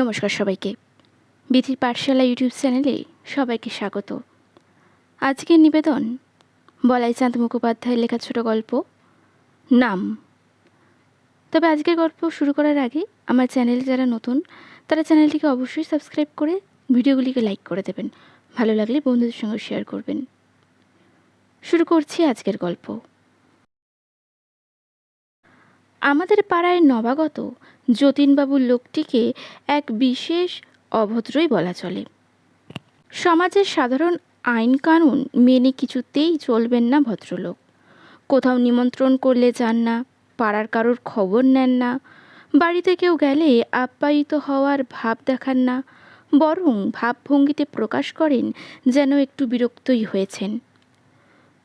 নমস্কার সবাইকে। বিধির পাঠশালা ইউটিউব চ্যানেলে সবাইকে স্বাগত। আজকের নিবেদন বলাইচাঁদ মুখোপাধ্যায়ের লেখা ছোট গল্প, নাম। তবে আজকের গল্প শুরু করার আগে আমার চ্যানেলে যারা নতুন, তারা চ্যানেলটিকে অবশ্যই সাবস্ক্রাইব করে ভিডিওগুলিকে লাইক করে দেবেন। ভালো লাগলে বন্ধুদের সঙ্গে শেয়ার করবেন। শুরু করছি আজকের গল্প। আমাদের পাড়ায় নবাগত যতীনবাবুর লোকটিকে এক বিশেষ অভদ্রই বলা চলে। সমাজের সাধারণ আইন কানুন মেনে কিছুতেই চলবেন না ভদ্রলোক। কোথাও নিমন্ত্রণ করলে যান না, পাড়ার কারোর খবর নেন না, বাড়িতে কেউ গেলে আপ্যায়িত হওয়ার ভাব দেখান না, বরং ভাবভঙ্গিতে প্রকাশ করেন যেন একটু বিরক্তই হয়েছেন।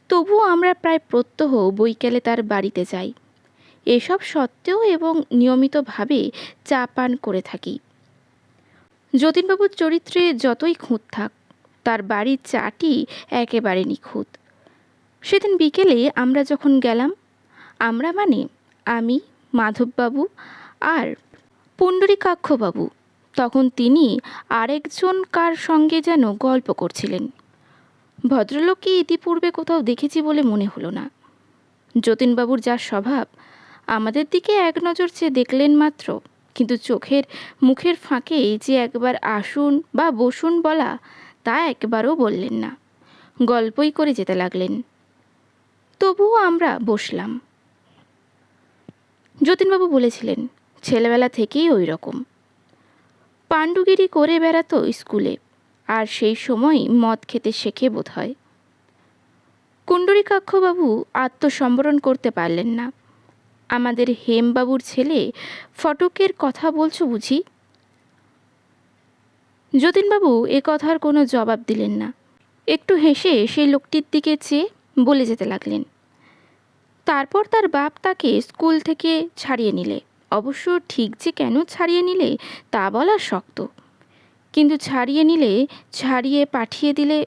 তবুও আমরা প্রায় প্রত্যহ বৈকালে তার বাড়িতে যাই। এসব সত্ত্বেও এবং নিয়মিতভাবে চা পান করে থাকি। যতীনবাবুর চরিত্রে যতই খুঁত থাক, তার বাড়ির চাটি একেবারে নিখুঁত। সেদিন বিকেলে আমরা যখন গেলাম, আমরা মানে আমি, মাধববাবু আর পুণ্ডরীকাক্ষবাবু, তখন তিনি আরেকজন কার সঙ্গে যেন গল্প করছিলেন। ভদ্রলোককে ইতিপূর্বে কোথাও দেখেছি বলে মনে হলো না। যতীনবাবুর যা স্বভাব আমাদের দিকে এক নজর চেয়ে দেখলেন মাত্র। কিন্তু চোখের মুখের ফাঁকে যে একবার আসুন বা বসুন বলা, তা একবারও বললেন না। গল্পই করে যেতে লাগলেন। তবুও আমরা বসলাম। যতীনবাবু বলেছিলেন, ছেলেবেলা থেকেই ওই রকম। পাণ্ডুগিরি করে বেড়াতো স্কুলে, আর সেই সময় মদ খেতে শেখে বোধ হয় কুণ্ডরীকাক্ষবাবু আত্মসম্বরণ করতে পারলেন না। আমাদের হেমবাবুর ছেলে ফটকের কথা বলছো বুঝি? যতীনবাবু, এ কথার কোনো জবাব দিলেন না। একটু হেসে সেই লোকটির দিকে চেয়ে বলে যেতে লাগলেন। তারপর তার বাপ তাকে স্কুল থেকে ছাড়িয়ে নিলে। অবশ্য ঠিক যে কেন ছাড়িয়ে নিলে তা বলা শক্ত। কিন্তু ছাড়িয়ে নিলে, ছাড়িয়ে পাঠিয়ে দিলে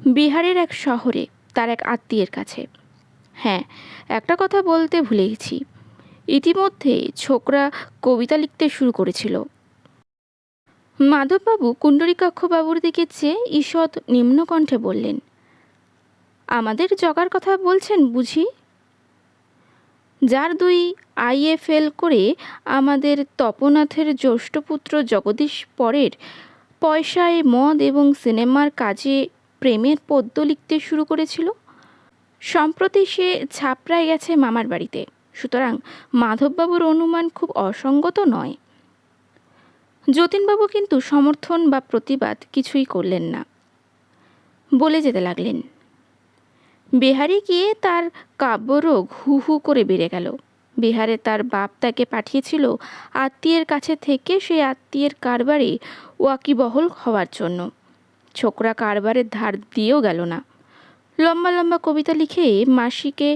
বিহারের এক শহরে, তার এক আত্মীয়ের কাছে। হ্যাঁ একটা কথা বলতে ভুলে গেছি। ইতিমধ্যে ছোকরা কবিতা লিখতে শুরু করেছিল। মাধববাবু কুণ্ডরীকাক্ষবাবুর দিকে চেয়ে ঈষৎ নিম্নকণ্ঠে বললেন, আমাদের জগার কথা বলছেন বুঝি? যার দুই আইএ ফেল করে আমাদের তপনাথের জ্যৈষ্ঠপুত্র জগদীশ পরের পয়সায় মদ এবং সিনেমার কাজে প্রেমের পদ্য লিখতে শুরু করেছিল। সম্প্রতি সে ছাপড়ায় গেছে মামার বাড়িতে। সুতরাং মাধববাবুর অনুমান খুব অসঙ্গত নয়। যতীনবাবু কিন্তু সমর্থন বা প্রতিবাদ কিছুই করলেন না। বলে যেতে লাগলেন। বিহারে গিয়ে তার কাব্যরোগ হু হু করে বেড়ে গেল। বিহারে তার বাপ তাকে পাঠিয়েছিল আত্মীয়ের কাছে থেকে সেই আত্মীয়ের কারবারে ওয়াকিবহল হওয়ার জন্য। ছোকরা কারবারের ধার দিয়েও গেল না। লম্বা লম্বা কবিতা লিখে মাসিকে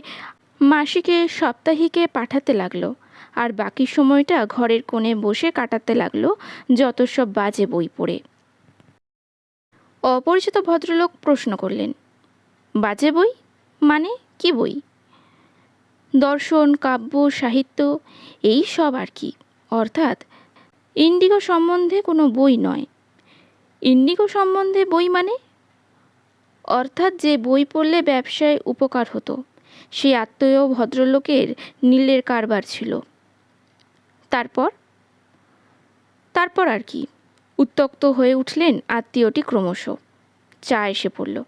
মাসিকে সাপ্তাহিকে পাঠাতে লাগল, আর বাকি সময়টা ঘরের কোণে বসে কাটাতে লাগল যত সব বাজে বই পড়ে। অপরিচিত ভদ্রলোক প্রশ্ন করলেন, বাজে বই? মানে কি বই? দর্শন, কাব্য, সাহিত্য, এই সব আর কি। অর্থাৎ ইন্ডিগো সম্বন্ধে কোনো বই নয়। ইন্ডিগো সম্বন্ধে বই মানে? অর্থাৎ যে বই পড়লে ব্যবসায় উপকার হতো। সেই আত্মীয় ভদ্রলোকের নীলের কারবার ছিল। তারপর? তারপর আর কি। উত্তক্ত হয়ে উঠলেন আত্মীয়টি ক্রমশ। চা এসে পড়ল।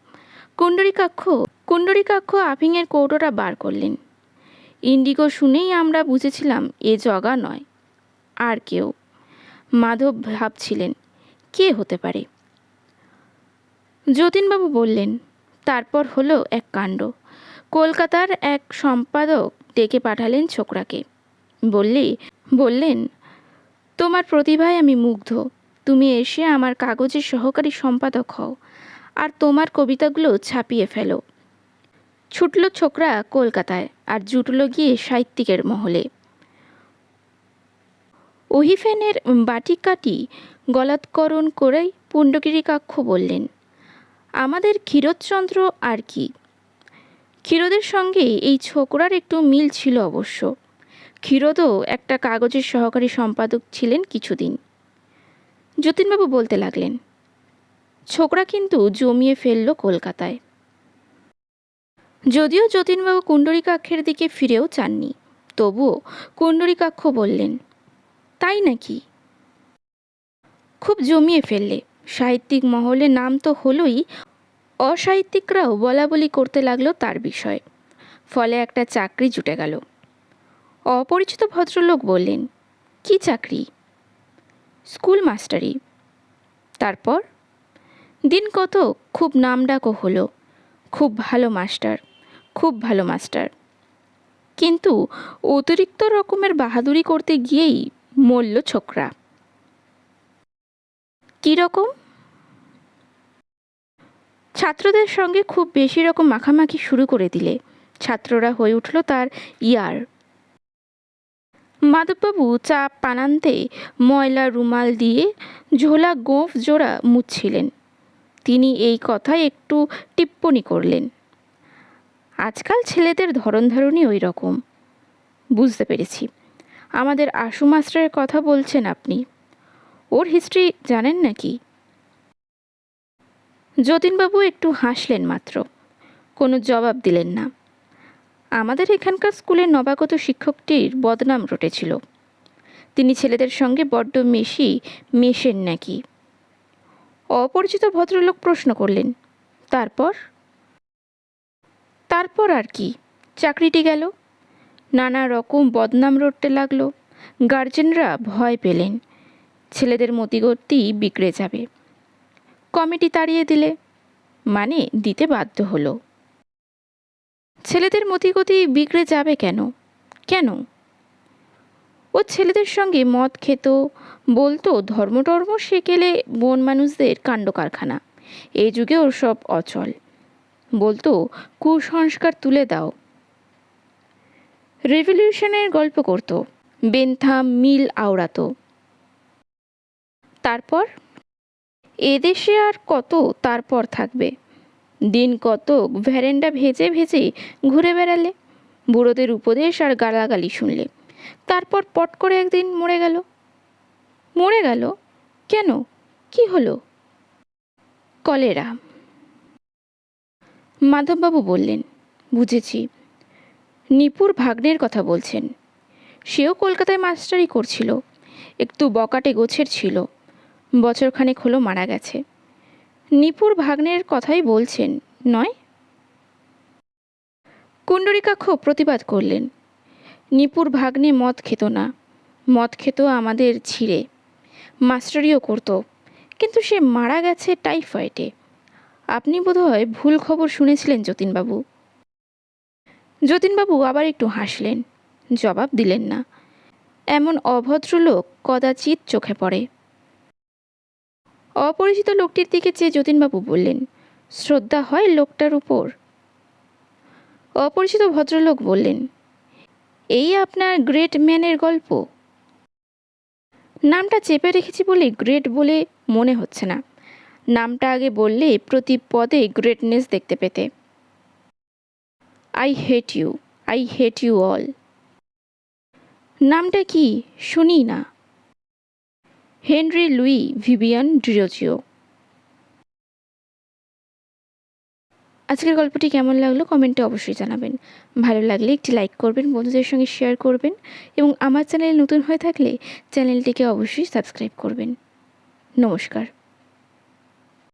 কুণ্ডরিকাক্ষ কুণ্ডরিকাক্ষ আফিংয়ের কৌটোটা বার করলেন। ইন্ডিগো শুনেই আমরা বুঝেছিলাম এ জগা নয়। আর কেউ। মাধব ভাবছিলেন, কে হতে পারে? যতীনবাবু বললেন, তারপর হলো এক কাণ্ড। কলকাতার এক সম্পাদক ডেকে পাঠালেন ছোকরাকে। বললে বললেন, তোমার প্রতিভায় আমি মুগ্ধ। তুমি এসে আমার কাগজের সহকারী সম্পাদক হও, আর তোমার কবিতাগুলো ছাপিয়ে ফেলো। ছুটল ছোকরা কলকাতায় আর জুটল গিয়ে সাহিত্যিকের মহলে। ওহিফেনের বাটিকাটি গলাৎকরণ করেই পুণ্ডগিরিকাক্ষ বললেন, আমাদের ক্ষীরোদচন্দ্র আর কি? ক্ষীরোদের সঙ্গে এই ছোকরার একটু মিল ছিল অবশ্য। ক্ষীরোদও একটা কাগজের সহকারী সম্পাদক ছিলেন কিছুদিন। যতীনবাবু বলতে লাগলেন, ছোকরা কিন্তু জমিয়ে ফেলল কলকাতায়। যদিও যতীনবাবু কুণ্ডরিকাক্ষের দিকে ফিরেও চাননি, তবুও কুণ্ডরিকাক্ষ বললেন, তাই নাকি? খুব জমিয়ে ফেললে। সাহিত্যিক মহলে নাম তো হলোই অসাহিত্যিকরাও বলা বলি করতে লাগল তার বিষয়। ফলে একটা চাকরি জুটে গেল। অপরিচিত ভদ্রলোক বললেন, কি চাকরি? স্কুল মাস্টারি। তারপর? দিন কত খুব নামডাকও হলো। খুব ভালো মাস্টার, খুব ভালো মাস্টার। কিন্তু অতিরিক্ত রকমের বাহাদুরি করতে গিয়েই মরল ছোকরা। কী রকম? ছাত্রদের সঙ্গে খুব বেশি রকম মাখামাখি শুরু করে দিলে। ছাত্ররা হয়ে উঠল তার ইয়ার। মাধববাবু চা পানান্তে ময়লা রুমাল দিয়ে ঝোলা গোঁফ জোড়া মুছছিলেন। তিনি এই কথায় একটু টিপ্পনি করলেন। আজকাল ছেলেদের ধরন ধারণই ওই রকম। বুঝতে পেরেছি। আমাদের আশু মাস্টারের কথা বলছেন আপনি। ওর হিস্ট্রি জানেন নাকি? যতীনবাবু একটু হাসলেন মাত্র। কোনো জবাব দিলেন না। আমাদের এখানকার স্কুলের নবাগত শিক্ষকটির বদনাম রটেছিল। তিনি ছেলেদের সঙ্গে বড্ড মেশি, মেশেন নাকি। অপরিচিত ভদ্রলোক প্রশ্ন করলেন, তারপর? তারপর আর কি, চাকরিটি গেল। নানা রকম বদনাম রটতে লাগল। গার্জেনরা ভয় পেলেন। ছেলেদের মতিগতি বিগড়ে যাবে। কমিটি তাড়িয়ে দিলে। মানে দিতে বাধ্য হলো। ছেলেদের মতিগতি বিগড়ে যাবে কেন? কেন? ও ছেলেদের সঙ্গে মদ খেত, বলতো, ধর্মটর্ম সেকেলে বন মানুষদের কাণ্ড কারখানা। এই যুগে ওর সব অচল। বলতো, কুসংস্কার তুলে দাও। রেভলিউশনের গল্প করত। বেনথাম মিল আওড়াতো। তারপর এদেশে আর কত তারপর থাকবে? দিন কতক ভ্যারেন্ডা ভেজে ভেজে ঘুরে বেড়ালে? বুড়োদের উপদেশ আর গালাগালি শুনলে। তারপর পট করে একদিন মরে গেল। মরে গেল? কেন? কি হলো? কলেরা। মাধববাবু বললেন, বুঝেছি। নিপুর ভাগ্নের কথা বলছেন। সেও কলকাতায় মাস্টারি করছিল। একটু বকাটে গোছের ছিল। বছরখানেক হলো মারা গেছে। নিপুর ভাগ্নের কথাই বলছেন, নয়? কুণ্ডরিকাক্ষ প্রতিবাদ করলেন। নিপুর ভাগ্নে মদ খেত না। মদ খেত আমাদের ছিঁড়ে। মাস্টারিও করতো। কিন্তু সে মারা গেছে টাইফয়েডে। আপনি বোধহয় ভুল খবর শুনেছিলেন যতীনবাবু। যতীনবাবু আবার একটু হাসলেন। জবাব দিলেন না। এমন অভদ্র লোক কদাচিৎ চোখে পড়ে। অপরিচিত লোকটির দিকে চেয়ে যতীনবাবু বললেন, শ্রদ্ধা হয় লোকটার উপর? অপরিচিত ভদ্রলোক বললেন, এই আপনার গ্রেট ম্যানের গল্প? নামটা চেপে রেখেছি বলে গ্রেট বলে মনে হচ্ছে না। নামটা আগে বললে প্রতি পদে গ্রেটনেস দেখতে পেতে। I hate you, I hate you all. নামটা কি? শুনি না। হেনরি লুই ভিভিয়ান ডিরোজিও। আজকের গল্পটি কেমন লাগল কমেন্টে অবশ্যই জানাবেন। ভালো লাগলে একটি লাইক করবেন, বন্ধুদের সঙ্গে শেয়ার করবেন এবং আমার চ্যানেল নতুন হয়ে থাকলে চ্যানেলটিকে অবশ্যই সাবস্ক্রাইব করবেন। নমস্কার।